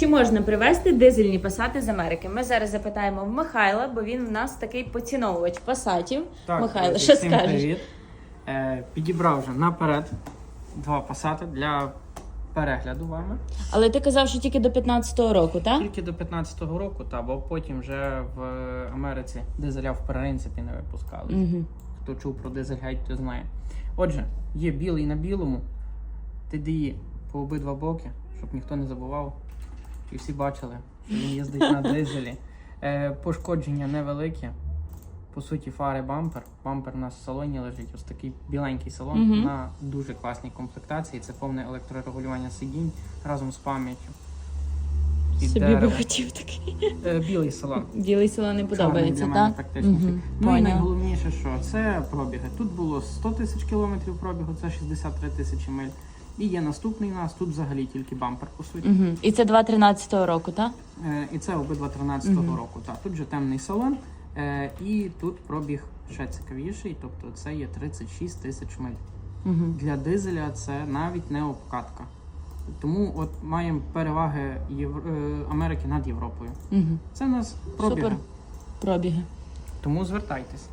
Чи можна привезти дизельні пасати з Америки? Ми зараз запитаємо в Михайла, бо він в нас такий поціновувач пасатів. Михайло, що всім скажеш? Привіт. Е, підібрав вже наперед два пасати для перегляду вами. Але ти казав, що тільки до 15-го року, так? Тільки до 15-го року, та, бо потім вже в Америці дизеля в принципі не випускали. Угу. Хто чув про дизель-гейт, то знає. Отже, є білий на білому, TDI по обидва боки, щоб ніхто не забував. І всі бачили, що він їздить на дизелі. Е, пошкодження невеликі. По суті, фари бампер. Бампер у нас в салоні лежить. Ось такий біленький салон Мгм. на дуже класній комплектації. Це повне електрорегулювання сидінь разом з пам'яттю. Собі би хотів такий. Е, білий салон. Білий село не подобається, Чорний так? практично. Угу. Ну і найголовніше, що це пробіги. Тут було 100 тисяч кілометрів пробігу, це 63 тисячі миль. І є наступний у нас, тут взагалі тільки бампер, по суті. Угу. І це 2-13-го року, так? Е, і це обидва 13-го Мгм. року. Так, тут же темний салон. Е, і тут пробіг ще цікавіший, тобто це є 36 тисяч миль. Угу. Для дизеля це навіть не обкатка. Тому от маємо переваги Євро... е, Америки над Європою. Угу. Це у нас пробіги. Супер. Пробіги. Тому звертайтесь.